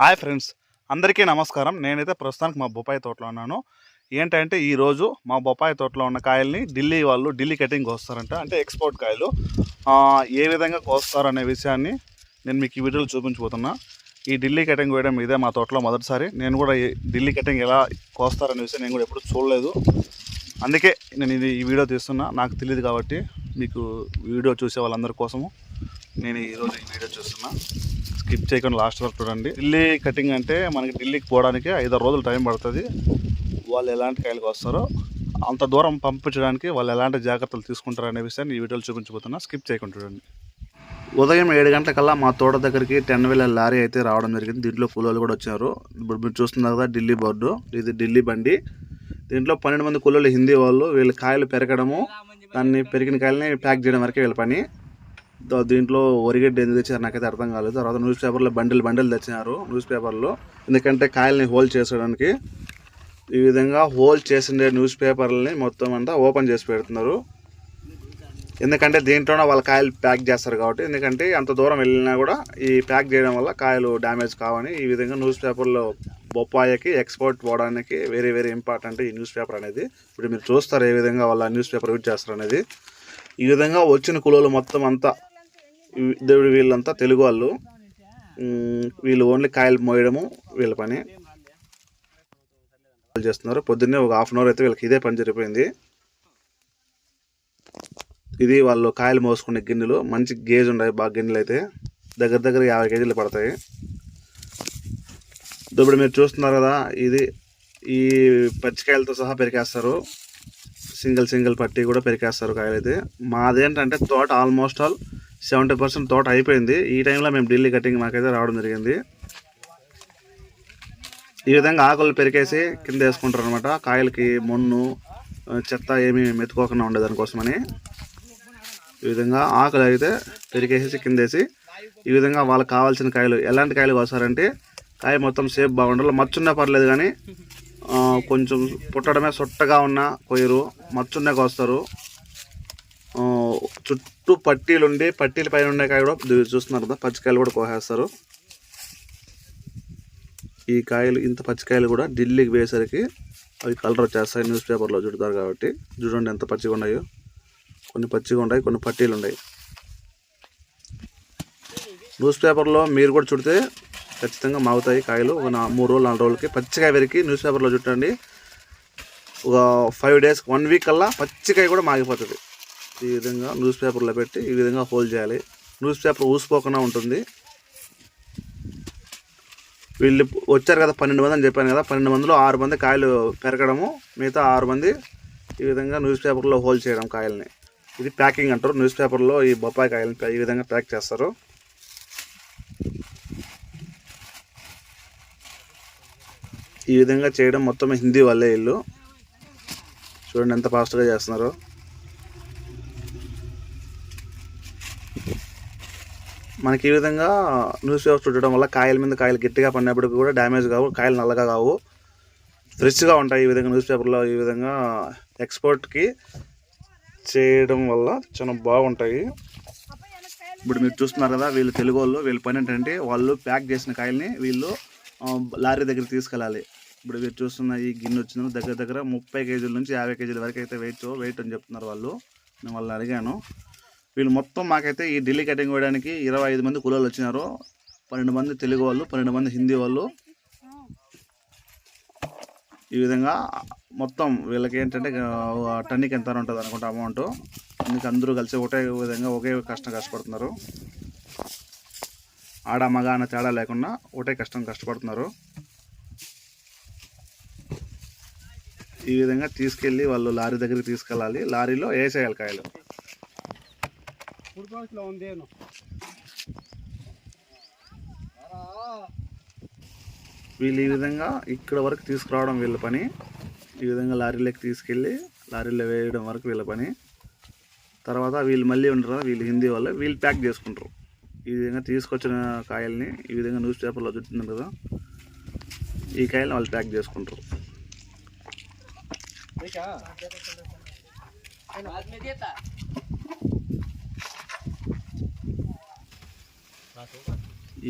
Hi friends అందరికీ నమస్కారం. నేనైతే ప్రస్తుతానికి మా బొప్పాయి తోటలో ఉన్నాను. ఏంటంటే ఈరోజు మా బొప్పాయి తోటలో ఉన్న కాయల్ని ఢిల్లీ వాళ్ళు ఢిల్లీ కటింగ్ కోస్తారంట. అంటే ఎక్స్పోర్ట్ కాయలు. ఏ విధంగా కోస్తారు అనే విషయాన్ని నేను మీకు ఈ వీడియోలో చూపించబోతున్నా. ఈ ఢిల్లీ కటింగ్ వేయడం ఇదే మా తోటలో మొదటిసారి. నేను కూడా ఈ ఢిల్లీ కటింగ్ ఎలా కోస్తారనే విషయం నేను కూడా ఎప్పుడు చూడలేదు. అందుకే నేను ఇది ఈ వీడియో తీస్తున్నా. నాకు తెలియదు కాబట్టి మీకు వీడియో చూసే వాళ్ళందరి కోసము నేను ఈరోజు ఈ వీడియో చూస్తున్నా. స్కిప్ చేయకుండా లాస్ట్ వరకు చూడండి. ఢిల్లీ కటింగ్ అంటే మనకి ఢిల్లీకి పోవడానికి ఐదారు రోజులు టైం పడుతుంది. వాళ్ళు ఎలాంటి కాయలకు వస్తారో అంత దూరం పంపించడానికి వాళ్ళు ఎలాంటి జాగ్రత్తలు తీసుకుంటారు అనే విషయాన్ని ఈ వీడియోలో చూపించబోతున్నా. స్కిప్ చేయకుండా చూడండి. ఉదయం ఏడు గంటలకల్లా మా తోట దగ్గరికి టెన్ వేల లారీ అయితే రావడం జరిగింది. దీంట్లో కూలోళ్ళు కూడా వచ్చారు. ఇప్పుడు మీరు చూస్తున్నారు కదా ఢిల్లీ బోర్డు. ఇది ఢిల్లీ బండి. దీంట్లో పన్నెండు మంది కూలోళ్ళు హిందీ వాళ్ళు. వీళ్ళు కాయలు పెరగడము దాన్ని పెరిగిన కాయలని ప్యాక్ చేయడం వరకే వీళ్ళ పని. దీంట్లో ఒరిగడ్డ ఎందుకు తెచ్చారు నాకైతే అర్థం కాలేదు. తర్వాత న్యూస్ పేపర్లో బండిల్ బండిల్ తెచ్చినారు న్యూస్ పేపర్లో. ఎందుకంటే కాయల్ని హోల్ చేసేయడానికి ఈ విధంగా హోల్ చేసిండే న్యూస్ పేపర్లని మొత్తం అంతా ఓపెన్ చేసి పెడుతున్నారు. ఎందుకంటే దీంట్లోనే వాళ్ళ కాయలు ప్యాక్ చేస్తారు కాబట్టి ఎందుకంటే అంత దూరం వెళ్ళినా కూడా ఈ ప్యాక్ చేయడం వల్ల కాయలు డ్యామేజ్ కావని ఈ విధంగా న్యూస్ పేపర్లో బొప్పాయికి ఎక్స్పోర్ట్ పోవడానికి వెరీ వెరీ ఇంపార్టెంట్ ఈ న్యూస్ పేపర్ అనేది. ఇప్పుడు మీరు చూస్తారు ఏ విధంగా వాళ్ళ న్యూస్ పేపర్ యూజ్ చేస్తారు అనేది. ఈ విధంగా వచ్చిన కులోలు మొత్తం అంతా దేవుడు వీళ్ళంతా తెలుగు వాళ్ళు. వీళ్ళు ఓన్లీ కాయలు మోయడము వీళ్ళ పని. వాళ్ళు చేస్తున్నారు. పొద్దున్నే ఒక హాఫ్ అన్ అవర్ అయితే వీళ్ళకి ఇదే పని జరిగిపోయింది. ఇది వాళ్ళు కాయలు మోసుకునే గిన్నెలు. మంచి గేజ్ ఉన్నాయి బాగా గిన్నెలు అయితే. దగ్గర దగ్గర యాభై కేజీలు పడతాయి. ఇప్పుడు మీరు చూస్తున్నారు కదా ఇది ఈ పచ్చికాయలతో సహా పెరికేస్తారు. సింగిల్ సింగిల్ పట్టి కూడా పెరికేస్తారు కాయలు అయితే మాదేంటంటే తోట ఆల్మోస్ట్ ఆల్ సెవెంటీ పర్సెంట్ తోట అయిపోయింది. ఈ టైంలో మేము ఢిల్లీ కటింగ్ మాకైతే రావడం జరిగింది. ఈ విధంగా ఆకులు పెరికేసి కింద వేసుకుంటారు అనమాట కాయలకి మొన్ను చెత్త ఏమీ మెతుకోకుండా ఉండేదానికోసమని ఈ విధంగా ఆకులు అయితే పెరికేసేసి కిందేసి ఈ విధంగా వాళ్ళకి కావాల్సిన కాయలు ఎలాంటి కాయలు కోసారంటే కాయ మొత్తం సేఫ్ బాగుండాలి. మచ్చున్నా పర్లేదు కానీ కొంచెం పుట్టడమే సొట్టగా ఉన్న కొయ్యరు మచ్చున్నే కోస్తారు. చుట్టూ పట్టీలు ఉండి పట్టీల పైన ఉండే కాయ కూడా చూస్తున్నారు కదా పచ్చికాయలు కూడా కోసేస్తారు. ఈ కాయలు ఇంత పచ్చికాయలు కూడా ఢిల్లీకి వేసరికి అవి కలర్ వచ్చేస్తాయి న్యూస్ పేపర్లో చుడతారు కాబట్టి. చూడండి ఎంత పచ్చిగా ఉన్నాయో. కొన్ని పచ్చిగా ఉన్నాయి కొన్ని పట్టీలు ఉన్నాయి. న్యూస్ పేపర్లో మీరు కూడా చుడితే ఖచ్చితంగా మాగుతాయి కాయలు. ఒక మూడు రోజులు నాలుగు రోజులకి పచ్చికాయ పెరికి న్యూస్ పేపర్లో చుట్టండి ఒక ఫైవ్ డేస్ వన్ వీక్ కల్లా పచ్చికాయ కూడా మాగిపోతుంది. ఈ విధంగా న్యూస్ పేపర్లో పెట్టి ఈ విధంగా హోల్డ్ చేయాలి. న్యూస్ పేపర్ ఊసిపోకుండా ఉంటుంది. వీళ్ళు వచ్చారు కదా పన్నెండు మంది అని చెప్పాను కదా పన్నెండు మందిలో ఆరు మంది కాయలు పెరగడము మిగతా ఆరు మంది ఈ విధంగా న్యూస్ పేపర్లో హోల్ చేయడం కాయల్ని. ఇది ప్యాకింగ్ అంటారు. న్యూస్ పేపర్లో ఈ బొప్పాయి కాయల్ని ఈ విధంగా ప్యాక్ చేస్తారు. ఈ విధంగా చేయడం మొత్తం హిందీ వాళ్ళే వీళ్ళు. చూడండి ఎంత ఫాస్ట్గా చేస్తున్నారు. మనకి ఈ విధంగా న్యూస్ పేపర్ చుట్టడం వల్ల కాయల మీద కాయలు గట్టిగా పడినప్పటికీ కూడా డ్యామేజ్ కావు కాయలు నల్లగా కావు. ఫ్రెష్గా ఉంటాయి ఈ విధంగా న్యూస్ పేపర్లో ఈ విధంగా ఎక్స్పోర్ట్కి చేయడం వల్ల చాలా బాగుంటాయి. ఇప్పుడు మీరు చూస్తున్నారు కదా వీళ్ళు తెలుగు వాళ్ళు వీళ్ళ పని ఏంటంటే వాళ్ళు ప్యాక్ చేసిన కాయల్ని వీళ్ళు లారీ దగ్గర తీసుకెళ్ళాలి. ఇప్పుడు మీరు చూస్తున్న ఈ గిన్నె వచ్చిన దగ్గర దగ్గర ముప్పై కేజీల నుంచి యాభై కేజీల వరకు అయితే వెయిట్ వెయిట్ అని చెప్తున్నారు వాళ్ళు. నేను వాళ్ళని అడిగాను. వీళ్ళు మొత్తం మాకైతే ఈ ఢిల్లీ కటింగ్ వేయడానికి ఇరవై ఐదు మంది కులాలు వచ్చినారు. పన్నెండు మంది తెలుగు వాళ్ళు పన్నెండు మంది హిందీ వాళ్ళు. ఈ విధంగా మొత్తం వీళ్ళకి ఏంటంటే ఆ, ఎంత ఉంటుంది అనుకుంటా అమౌంట్ అందుకే అందరూ కలిసి ఒకటే విధంగా ఒకే కష్టం కష్టపడుతున్నారు. ఆడ మగ అన్న తేడా లేకుండా ఒకటే కష్టం కష్టపడుతున్నారు. ఈ విధంగా తీసుకెళ్ళి వాళ్ళు లారీ దగ్గరికి తీసుకెళ్ళాలి. లారీలో వేసేయాలి కాయలు. వీళ్ళు ఈ విధంగా ఇక్కడ వరకు తీసుకురావడం వీళ్ళ పని. ఈ విధంగా లారీలోకి తీసుకెళ్ళి లారీలో వేయడం వరకు వీళ్ళ పని. తర్వాత వీళ్ళు మళ్ళీ ఉంటారు కదా, వీళ్ళు హిందీ వాళ్ళు వీళ్ళు ప్యాక్ చేసుకుంటారు. ఈ విధంగా తీసుకొచ్చిన కాయల్ని ఈ విధంగా న్యూస్ పేపర్లో చుట్టున్నారు కదా ఈ కాయల్ని వాళ్ళు ప్యాక్ చేసుకుంటారు.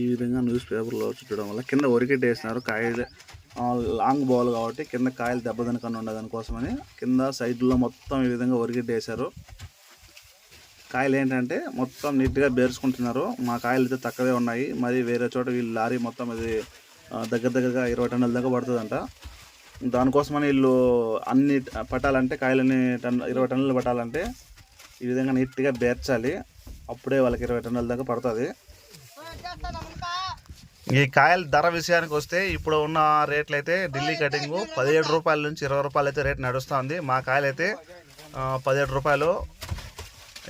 ఈ విధంగా న్యూస్ పేపర్లో చుట్టడం వల్ల కింద ఒరికెట్ వేసినారు కాయలు లాంగ్ బాల్ కాబట్టి కింద కాయలు దెబ్బతినకుండా ఉండదని కోసమని కింద సైడ్లో మొత్తం ఈ విధంగా ఒరికెట్ వేశారు కాయలు ఏంటంటే మొత్తం నీట్గా బేర్చుకుంటున్నారు. మా కాయలు అయితే తక్కువే ఉన్నాయి. మరి వేరే చోట వీళ్ళు లారీ మొత్తం అది దగ్గర దగ్గరగా ఇరవై టన్నుల దాకా పడుతుందంట. దానికోసమని వీళ్ళు అన్ని పట్టాలంటే కాయలని టన్ ఇరవై టన్నులు పట్టాలంటే ఈ విధంగా నీట్గా బేర్చాలి. అప్పుడే వాళ్ళకి ఇరవై టన్నుల దాకా పడుతుంది. ఈ కాయల ధర విషయానికి వస్తే ఇప్పుడు ఉన్న రేట్లు అయితే ఢిల్లీ కటింగ్ పదిహేడు రూపాయల నుంచి ఇరవై రూపాయలు అయితే రేట్ నడుస్తుంది మా కాయలు అయితే పదిహేడు రూపాయలు.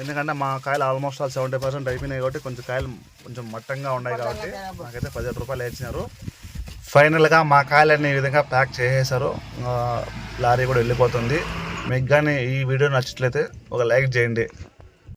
ఎందుకంటే మా కాయలు ఆల్మోస్ట్ ఆల్ సెవెంటీ పర్సెంట్ అయిపోయినాయి కాబట్టి కొంచెం కాయలు కొంచెం మట్టంగా ఉన్నాయి కాబట్టి నాకైతే పదిహేడు రూపాయలు వేసినారు. ఫైనల్గా మా కాయలన్నీ ఈ విధంగా ప్యాక్ చేసేసారు. లారీ కూడా వెళ్ళిపోతుంది. మీకు కానీ ఈ వీడియో నచ్చినట్లయితే ఒక లైక్ చేయండి.